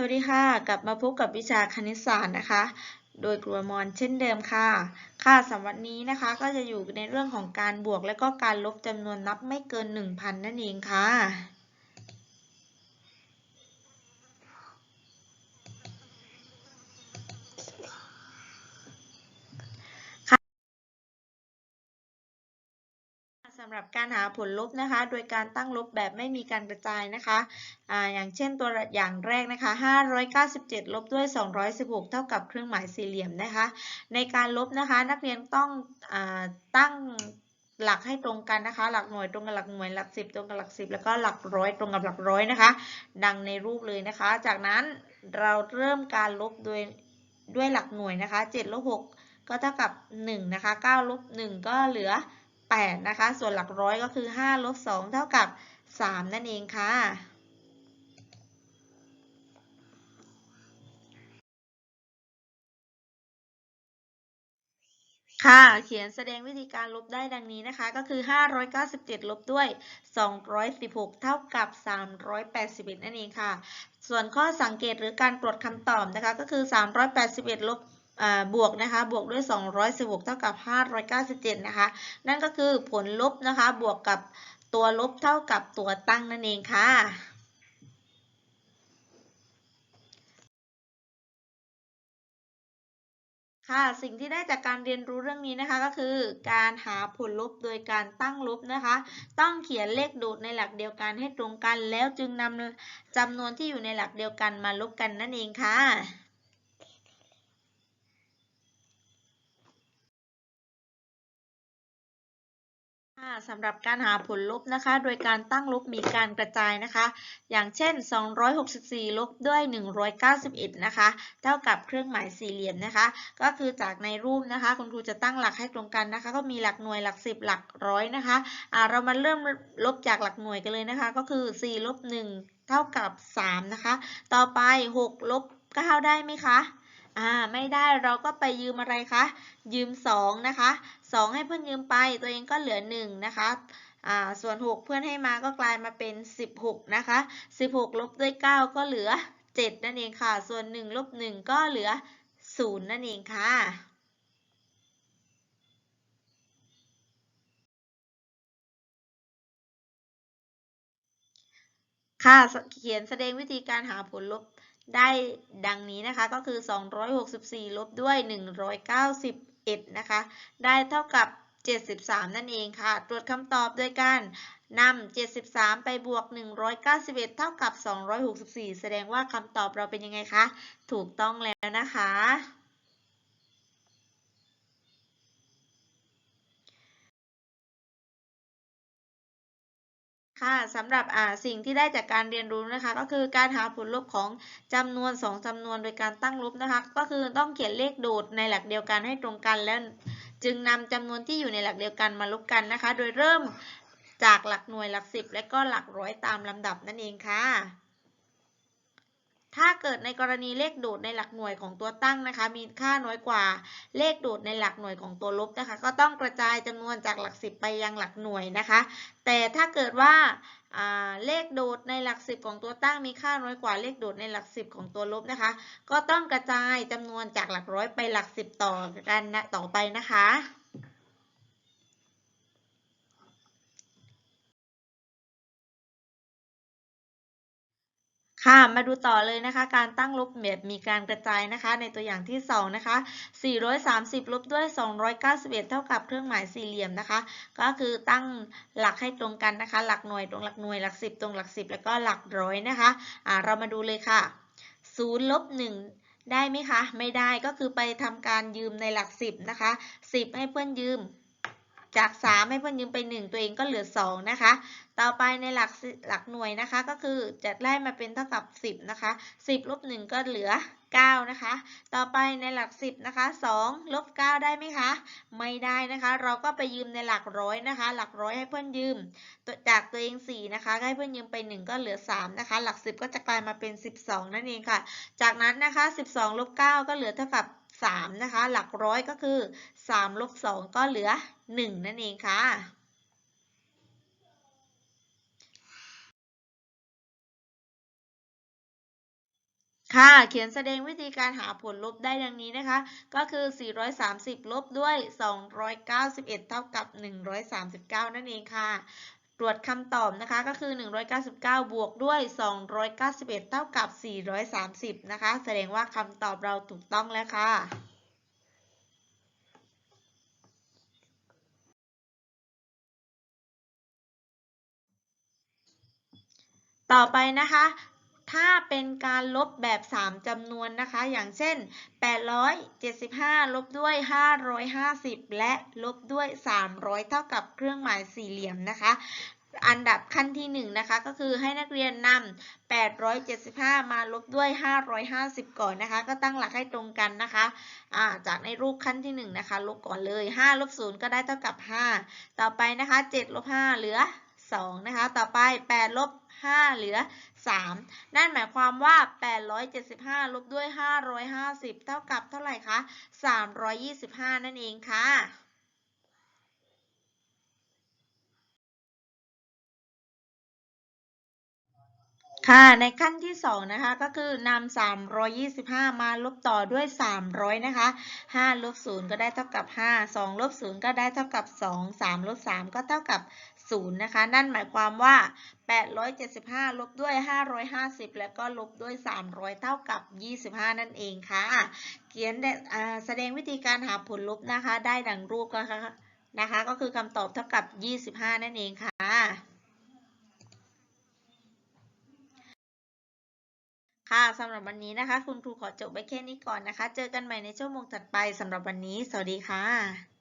สวัสดีค่ะ กลับมาพบกับวิชาคณิตศาสตร์นะคะ โดยกลัวมอนเช่นเดิมค่ะ ค่ะสำหรับวันนี้นะคะก็จะอยู่ในเรื่องของการบวกและก็การลบจำนวนนับไม่เกิน 1,000 นั่นเองค่ะ สำหรับการหาผลลบนะคะ โดยการตั้งลบแบบไม่มีการกระจายนะคะออย่างเช่นตัวอย่างแรกนะคะ 597 ลบด้วย 216 เท่ากับเครื่องหมายสี่เหลี่ยมนะคะ ในการลบนะคะนักเรียนต้องอตั้งหลักให้ตรงกันนะคะ หลักหน่วยตรงกับหลักหน่วย หลักสิบตรงกับหลักสิบแล้วก็หลักร้อยตรงกับหลักร้อยนะคะ ดังในรูปเลยนะคะ จากนั้นเราเริ่มการลบโดยด้วยหลักหน่วยนะคะ7ลบ6ก็เท่ากับ1นะคะ9ลบ1ก็เหลือ 8 นะคะ ส่วนหลักร้อยก็คือ 5 ลบ 2 เท่ากับ 3 นั่นเองค่ะ ค่ะ เขียนแสดงวิธีการลบได้ดังนี้นะคะ ก็คือ 597 ลบด้วย 216 เท่ากับ 381 นั่นเองค่ะ ส่วนข้อสังเกตหรือการตรวจคำตอบนะคะ ก็คือ 381 ลบ บวกนะคะบวกด้วย 216 เท่ากับ 597 นะคะ นั่นก็คือผลลบนะคะบวกกับตัวลบเท่ากับตัวตั้งนั่นเองค่ะค่ะสิ่งที่ได้จากการเรียนรู้เรื่องนี้นะคะก็คือ การหาผลลบโดยการตั้งลบนะคะ ต้องเขียนเลขโดดในหลักเดียวกันให้ตรงกัน แล้วจึงนำจำนวนที่อยู่ในหลักเดียวกันมาลบกันนั่นเองค่ะ ค่ะสำหรับการหาผลลบนะคะ โดยการตั้งลบมีการกระจายนะคะ อย่างเช่น 264 ลบด้วย 191 นะคะ เท่ากับเครื่องหมายสี่เหลี่ยมนะคะ ก็คือจากในรูปนะคะ คุณครูจะตั้งหลักให้ตรงกันนะคะ ก็มีหลักหน่วยหลัก10หลักร้อยนะคะะเรามาเริ่มลบจากหลักหน่วยกันเลยนะคะ ก็คือ 4 ลบ 1 เท่ากับ 3 นะคะ ต่อไป 6 ลบ 9 ได้ไหมคะอ่าไม่ได้เราก็ไปยืมอะไรคะ ยืม 2 นะคะ 2 ให้เพื่อนยืมไปตัวเองก็เหลือ1นะคะส่วน 6 เพื่อนให้มาก็กลายมาเป็น 16 นะคะ 16 ลบด้วย 9 ก็เหลือ 7 นั่นเองค่ะ ส่วน 1 ลบ 1 ก็เหลือ 0 นั่นเองค่ะค่ะเขียนแสดงวิธีการหาผลลบได้ดังนี้นะคะ ก็คือ 264 ลบด้วย 11 นะคะ ได้เท่ากับ 73 นั่นเองค่ะ ตรวจคำตอบโดยการนำ73 ไปบวก 191 เท่ากับ 264 แสดงว่าคำตอบเราเป็นยังไงคะ ถูกต้องแล้วนะคะ ค่ะสำหรับสิ่งที่ได้จากการเรียนรู้นะคะ ก็คือการหาผลลบของจำนวน 2จำนวนโดยการตั้งลบนะคะ ก็คือต้องเขียนเลขโดดในหลักเดียวกันให้ตรงกันแล้วจึงนำจำนวนที่อยู่ในหลักเดียวกันมาลบกันนะคะ โดยเริ่มจากหลักหน่วยหลักสิบและก็หลักร้อยตามลำดับนั่นเองค่ะ กิดในกรณีเลขโดดในหลักหน่วยของตัวตั้งนะคะ มีค่าน้อยกว่าเลขโดดในหลักหน่วยของตัวลบนะคะ ก็ต้องกระจายจำนวนจากหลักสิบไปยังหลักหน่วยนะคะ แต่ถ้าเกิดว่าเลขโดดในหลักสิบของตัวตั้งมีค่าน้อยกว่าเลขโดดในหลักสิบของตัวลบนะคะ ก็ต้องกระจายจำนวนจากหลักร้อยไปหลักสิบต่อกันนะต่อไปนะคะ ค่ะ มาดูต่อเลยนะคะ การตั้งลบแบบมีการกระจายนะคะ ในตัวอย่างที่ 2 นะคะ 430 ลบด้วย 291 เท่ากับเครื่องหมายสี่เหลี่ยมนะคะ ก็คือตั้งหลักให้ตรงกันนะคะ หลักหน่วยตรงหลักหน่วย หลัก 10 ตรงหลัก 10 แล้วก็หลักร้อยนะคะะเรามาดูเลยค่ะ0ลบ1ได้ไหมคะ ไม่ได้ก็คือไปทำการยืมในหลัก 10 นะคะ 10 ให้เพื่อนยืม จาก 3 ให้เพื่อนยืมไป 1 ตัวเองก็เหลือ 2 นะคะ ต่อไปในหลักหลักหน่วยนะคะ ก็คือจะไล่มาเป็นเท่ากับ 10 นะคะ 10ลบ1ก็เหลือ 9 นะคะ ต่อไปในหลัก 10 นะคะ 2 ลบ 9 ได้ไหมคะ ไม่ได้นะคะ เราก็ไปยืมในหลักร้อยนะคะ หลักร้อยให้เพื่อนยืม จากตัวเอง 4 นะคะ ให้เพื่อนยืมไป 1 ก็เหลือ 3 นะคะ หลัก 10 ก็จะกลายมาเป็น 12 นั่นเองค่ะ จากนั้นนะคะ 12 ลบ 9 ก็เหลือเท่ากับ 3 นะคะ หลักร้อยก็คือ3ลบ2ก็เหลือ 1 นั่นเองค่ะค่ะ เขียนแสดงวิธีการหาผลลบได้ดังนี้นะคะ ก็คือ 430 ลบด้วย 291 เท่ากับ 139 นั่นเองค่ะ ตรวจคำตอบนะคะก็คือ 199 บวกด้วย 291 เท่ากับ 430 นะคะ แสดงว่าคำตอบเราถูกต้องแล้วค่ะต่อไปนะคะ ถ้าเป็นการลบแบบ 3จำนวนนะคะ อย่างเช่น 875 ลบด้วย 550 และลบด้วย 300 เท่ากับเครื่องหมายสี่เหลี่ยมนะคะ อันดับขั้นที่ 1 นะคะ ก็คือให้นักเรียนนำ875 มาลบด้วย 550 ก่อนนะคะ ก็ตั้งหลักให้ตรงกันนะคะาจากในรูปขั้นที่ 1 นะคะ ลบก่อนเลย 5 ลบ 0 ก็ได้เท่ากับ 5 ต่อไปนะคะ 7 ลบ 5 เหลือ 2 นะคะ ต่อไป 8 ลบ 5 เหลือ 3 นั่นหมายความว่า 875 ลบด้วย 550 เท่ากับเท่าไหร่คะ 325 นั่นเองค่ะค่ะ ในขั้นที่ 2 นะคะ ก็คือนำ325 มาลบต่อด้วย 300 นะคะ 5 ลบ 0 ก็ได้เท่ากับ 5 2 ลบ 0 ก็ได้เท่ากับ 2 3 ลบ 3 ก็เท่ากับ 0 นะคะ นั่นหมายความว่า 875 ลบด้วย 550 แล้วก็ลบด้วย 300 เท่ากับ 25 นั่นเองค่ะ เขียนแสดงวิธีการหาผลลบนะคะ ได้ดังรูปก็นะคะ ก็คือคำตอบเท่ากับ 25 นั่นเองค่ะค่ะสำหรับวันนี้นะคะ คุณครูขอจบไว้แค่นี้ก่อนนะคะ เจอกันใหม่ในชั่วโมงถัดไปสำหรับวันนี้ สวัสดีค่ะ